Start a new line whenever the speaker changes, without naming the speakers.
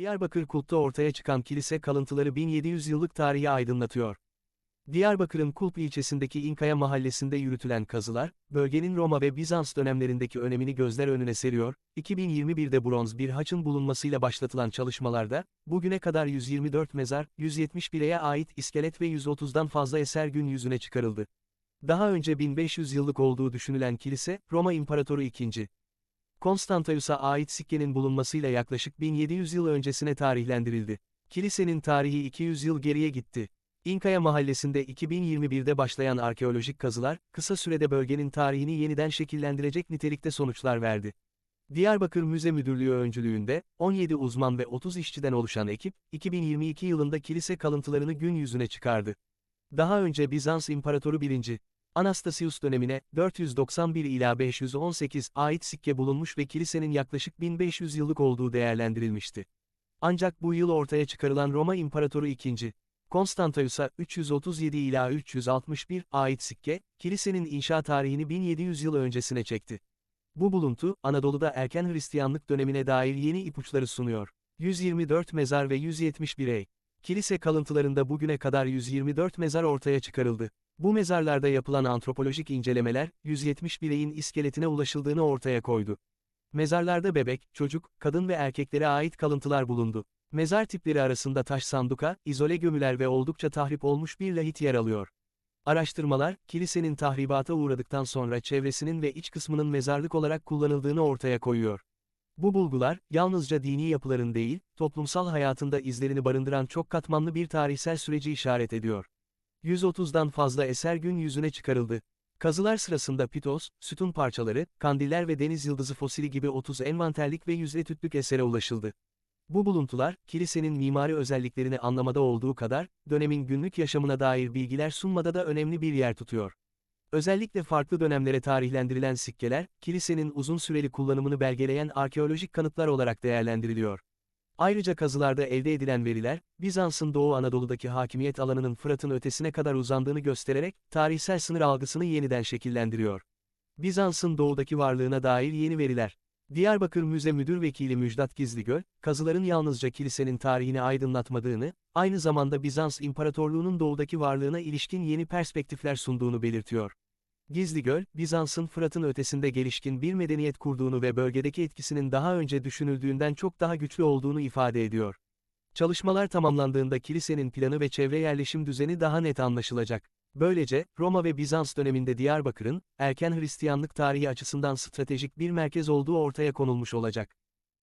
Diyarbakır Kulp'ta ortaya çıkan kilise kalıntıları 1700 yıllık tarihi aydınlatıyor. Diyarbakır'ın Kulp ilçesindeki İnkaya mahallesinde yürütülen kazılar, bölgenin Roma ve Bizans dönemlerindeki önemini gözler önüne seriyor, 2021'de bronz bir haçın bulunmasıyla başlatılan çalışmalarda, bugüne kadar 124 mezar, 171'e ait iskelet ve 130'dan fazla eser gün yüzüne çıkarıldı. Daha önce 1500 yıllık olduğu düşünülen kilise, Roma İmparatoru II. Konstantius'a ait sikkenin bulunmasıyla yaklaşık 1700 yıl öncesine tarihlendirildi. Kilisenin tarihi 200 yıl geriye gitti. İnkaya mahallesinde 2021'de başlayan arkeolojik kazılar, kısa sürede bölgenin tarihini yeniden şekillendirecek nitelikte sonuçlar verdi. Diyarbakır Müze Müdürlüğü öncülüğünde, 17 uzman ve 30 işçiden oluşan ekip, 2022 yılında kilise kalıntılarını gün yüzüne çıkardı. Daha önce Bizans İmparatoru 1. Anastasius dönemine 491 ila 518 ait sikke bulunmuş ve kilisenin yaklaşık 1500 yıllık olduğu değerlendirilmişti. Ancak bu yıl ortaya çıkarılan Roma İmparatoru II. Konstantius'a 337 ila 361 ait sikke, kilisenin inşa tarihini 1700 yıl öncesine çekti. Bu buluntu, Anadolu'da erken Hristiyanlık dönemine dair yeni ipuçları sunuyor. 124 mezar ve 171 ey. Kilise kalıntılarında bugüne kadar 124 mezar ortaya çıkarıldı. Bu mezarlarda yapılan antropolojik incelemeler, 170 bireyin iskeletine ulaşıldığını ortaya koydu. Mezarlarda bebek, çocuk, kadın ve erkeklere ait kalıntılar bulundu. Mezar tipleri arasında taş sanduka, izole gömüler ve oldukça tahrip olmuş bir lahit yer alıyor. Araştırmalar, kilisenin tahribata uğradıktan sonra çevresinin ve iç kısmının mezarlık olarak kullanıldığını ortaya koyuyor. Bu bulgular, yalnızca dini yapıların değil, toplumsal hayatında izlerini barındıran çok katmanlı bir tarihsel süreci işaret ediyor. 130'dan fazla eser gün yüzüne çıkarıldı. Kazılar sırasında pitos, sütun parçaları, kandiller ve deniz yıldızı fosili gibi 30 envanterlik ve 100 etütlük esere ulaşıldı. Bu buluntular, kilisenin mimari özelliklerini anlamada olduğu kadar, dönemin günlük yaşamına dair bilgiler sunmada da önemli bir yer tutuyor. Özellikle farklı dönemlere tarihlendirilen sikkeler, kilisenin uzun süreli kullanımını belgeleyen arkeolojik kanıtlar olarak değerlendiriliyor. Ayrıca kazılarda elde edilen veriler, Bizans'ın Doğu Anadolu'daki hakimiyet alanının Fırat'ın ötesine kadar uzandığını göstererek, tarihsel sınır algısını yeniden şekillendiriyor. Bizans'ın doğudaki varlığına dair yeni veriler. Diyarbakır Müze Müdür Vekili Müjdat Gizligöl, kazıların yalnızca kilisenin tarihini aydınlatmadığını, aynı zamanda Bizans İmparatorluğu'nun doğudaki varlığına ilişkin yeni perspektifler sunduğunu belirtiyor. Gizligöl, Bizans'ın Fırat'ın ötesinde gelişkin bir medeniyet kurduğunu ve bölgedeki etkisinin daha önce düşünüldüğünden çok daha güçlü olduğunu ifade ediyor. Çalışmalar tamamlandığında kilisenin planı ve çevre yerleşim düzeni daha net anlaşılacak. Böylece, Roma ve Bizans döneminde Diyarbakır'ın, erken Hristiyanlık tarihi açısından stratejik bir merkez olduğu ortaya konulmuş olacak.